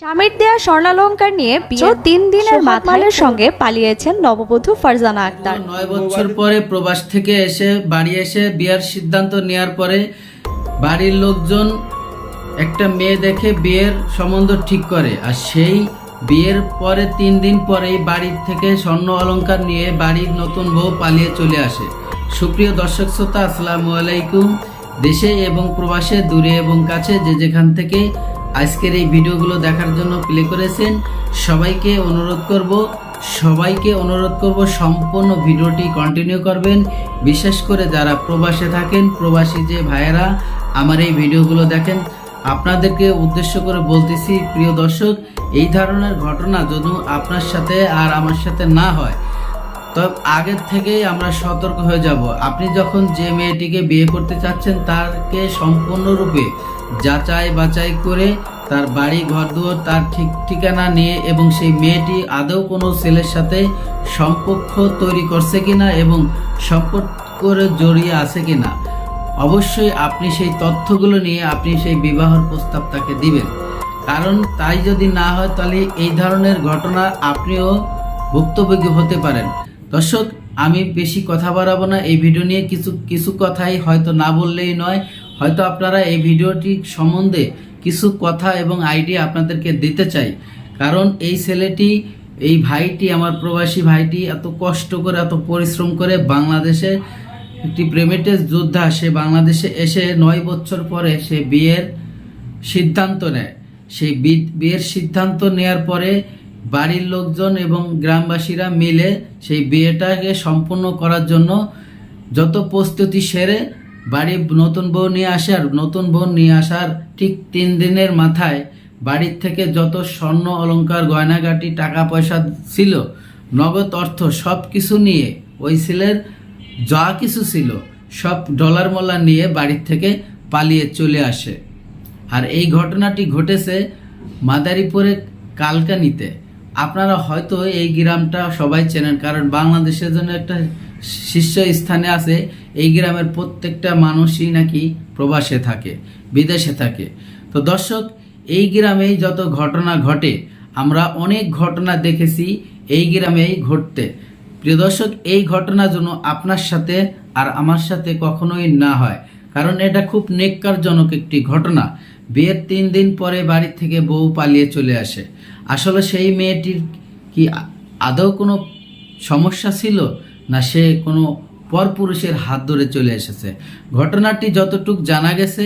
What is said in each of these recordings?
স্বামীর দেয়া স্বর্ণালঙ্কার নিয়ে বিয়ের তিন দিনের মাথালের সঙ্গে পালিয়েছেন নববধূ ফারজানা আক্তার। নয় বছর পরে প্রবাস থেকে এসে বাড়ি এসে বিয়ার সিদ্ধান্ত নেওয়ার পরে বাড়ির লোকজন একটা মেয়ে দেখে বিয়ের সম্বন্ধ ঠিক করে। আর সেই বিয়ের পরে তিন দিন পরেই বাড়ির থেকে স্বর্ণ অলংকার নিয়ে বাড়ির নতুন বউ পালিয়ে চলে আসে। সুপ্রিয় দর্শক শ্রোতা আসসালামু আলাইকুম। দেশে এবং প্রবাসে দূরে এবং কাছে যে যেখান থেকে আজকের এই ভিডিওগুলো দেখার জন্য প্লে করেছেন। সবাইকে অনুরোধ করব, সবাইকে অনুরোধ করব সম্পূর্ণ ভিডিওটি কন্টিনিউ করবেন। বিশেষ করে যারা প্রবাসে থাকেন, প্রবাসী যে ভাইয়েরা, আমার এই ভিডিওগুলো দেখেন। আপনাদেরকে উদ্দেশ্য করে বলতেছি, প্রিয় দর্শক, এই ধরনের ঘটনা যদি আপনার সাথে আর আমার সাথে না হয় তবে আগের থেকেই আমরা সতর্ক হয়ে যাব। আপনি যখন যে মেয়েটিকে বিয়ে করতে চাচ্ছেন তাকে সম্পূর্ণরূপে যাচাই বাছাই করে তার বাড়ি ঘর দুয়ার তার ঠিক ঠিকানা নিয়ে এবং সেই মেয়েটি আদৌ কোনো ছেলের সাথে সম্পর্ক তৈরি করছে কিনা এবং সম্পর্কের জড়িয়ে আছে কিনা, অবশ্যই আপনি সেই তথ্যগুলো নিয়ে আপনি সেই বিবাহর প্রস্তাব তাকে দিবেন। কারণ তাই যদি না হয়, তাহলে এই ধরনের ঘটনা আপনিও ভুক্তভোগী হতে পারেন। দর্শক, আমি বেশি কথা বাড়াবো না। এই ভিডিও নিয়ে কিছু কিছু কথাই হয়তো না বললেই নয়। হয়তো আপনারা এই ভিডিওটি সম্বন্ধে কিছু কথা এবং আইডিয়া আপনাদেরকে দিতে চাই। কারণ এই ছেলেটি, এই ভাইটি, আমার প্রবাসী ভাইটি এত কষ্ট করে, এত পরিশ্রম করে বাংলাদেশে একটি প্রেমেটের যোদ্ধা, সে বাংলাদেশে এসে নয় বছর পরে সে বিয়ের সিদ্ধান্ত নেয়। সেই বিয়ের সিদ্ধান্ত নেয়ার পরে বাড়ির লোকজন এবং গ্রামবাসীরা মিলে সেই বিয়েটাকে সম্পূর্ণ করার জন্য যত প্রস্তুতি সেরে বাড়ি নতুন বউ নিয়ে আসে আর নতুন বউ নিয়ে আসার ঠিক তিন দিনের মাথায় বাড়ির থেকে যত স্বর্ণ অলংকার, গয়নাগাটি টাকা পয়সা ছিল, নগদ অর্থ সব কিছু নিয়ে ওই ছেলের যা কিছু ছিল সব ডলার মলা নিয়ে বাড়ির থেকে পালিয়ে চলে আসে। আর এই ঘটনাটি ঘটেছে মাদারীপুরে কালকানিতে। আপনারা হয়তো এই গ্রামটা সবাই চেনেন, কারণ বাংলাদেশের জন্য একটা শীর্ষ স্থানে আছে। এই গ্রামের প্রত্যেকটা মানুষই নাকি প্রবাসে থাকে, বিদেশে থাকে। তো দর্শক, এই গ্রামেই যত ঘটনা ঘটে, আমরা অনেক ঘটনা দেখেছি এই গ্রামেই ঘটতে। প্রিয় দর্শক, এই ঘটনা যেন আপনার সাথে আর আমার সাথে কখনোই না হয়, কারণ এটা খুব নেককারজনক একটি ঘটনা। বিয়ের তিন দিন পরে বাড়ি থেকে বউ পালিয়ে চলে আসে। আসলে সেই মেয়েটির কি আদৌ কোনো সমস্যা ছিল? না সে কোনো পরপুরুষের হাত ধরে চলে এসেছে? ঘটনাটি যতটুক জানা গেছে,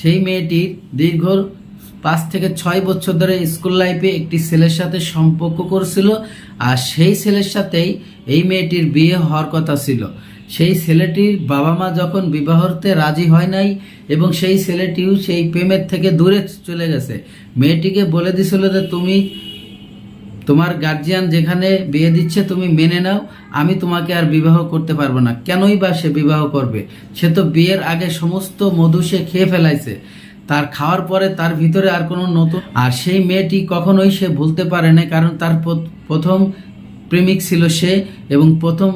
সেই মেয়েটির দীর্ঘ পাঁচ থেকে ছয় বছর ধরে স্কুল লাইফে একটি ছেলের সাথে সম্পর্ক করছিল, আর সেই ছেলের সাথেই এই মেয়েটির বিয়ে হওয়ার কথা ছিল। সেই ছেলেটির বাবা মা যখন বিবাহতে রাজি হয় নাই এবং সেই ছেলেটিও সেই প্রেমের থেকে দূরে চলে গেছে, মেয়েটিকে বলে দিছিল যে তুমি তোমার গার্জিয়ান যেখানে বিয়ে দিচ্ছে তুমি মেনে নাও, আমি তোমাকে আর বিবাহ করতে পারব না। কেনই বা সে বিবাহ করবে? সে তো বিয়ের আগে সমস্ত মধু সে খেয়ে ফেলাইছে। তার খাওয়ার পরে তার ভিতরে আর কোনো নতুন আর সেই মেয়েটি কখনোই সে ভুলতে পারে না কারণ তার প্রথম প্রেমিক ছিল সে এবং প্রথম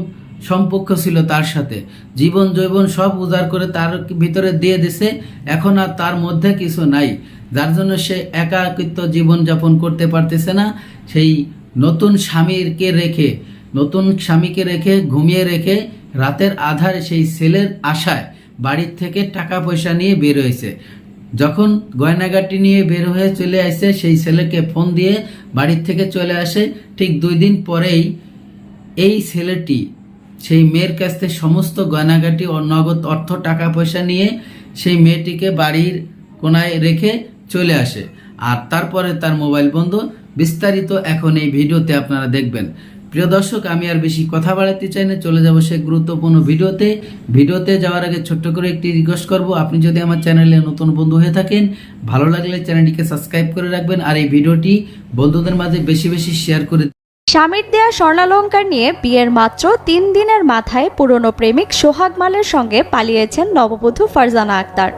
সম্পর্ক ছিল তার সাথে। জীবন জৈবন সব উজাড় করে তার ভিতরে দিয়ে দিছে। এখন আর তার মধ্যে কিছু নাই। যার জন্য সে একাকিত্ব জীবনযাপন করতে পারতেছে না। সেই নতুন স্বামীকে রেখে, নতুন স্বামীকে রেখে, ঘুমিয়ে রেখে রাতের আধারে সেই ছেলের আশায় বাড়ির থেকে টাকা পয়সা নিয়ে বের হয়েছে। যখন গয়নাগাটি নিয়ে বের হয়ে চলে আসে, সেই ছেলেকে ফোন দিয়ে বাড়ির থেকে চলে আসে। ঠিক দুই দিন পরেই এই ছেলেটি সেই মেয়ের কাছ থেকে সমস্ত গয়নাগাটি ও নগদ অর্থ টাকা পয়সা নিয়ে সেই মেয়েটিকে বাড়ির কোনায় রেখে চলে আসে। আর তারপরে তার মোবাইল বন্ধ। বিস্তারিত এখন এই ভিডিওতে আপনারা দেখবেন। প্রিয় দর্শক, আমি আর বেশি কথা বাড়াতে চাই না। চলে যাব সেই গুরুত্বপূর্ণ ভিডিওতে। ভিডিওতে যাওয়ার আগে ছোট্ট করে একটি রিকোয়েস্ট করব। আপনি যদি আমার চ্যানেলে নতুন বন্ধু হয়ে থাকেন, ভালো লাগলে চ্যানেলটিকে সাবস্ক্রাইব করে রাখবেন। আর এই ভিডিওটি বন্ধুদের মাঝে বেশি বেশি শেয়ার করে স্বামীর দেয়া স্বর্ণালঙ্কার নিয়ে বিয়ের মাত্র তিন দিনের মাথায় পুরনো প্রেমিক সোহাগ মালের সঙ্গে পালিয়েছেন নববধূ ফারজানা আক্তার।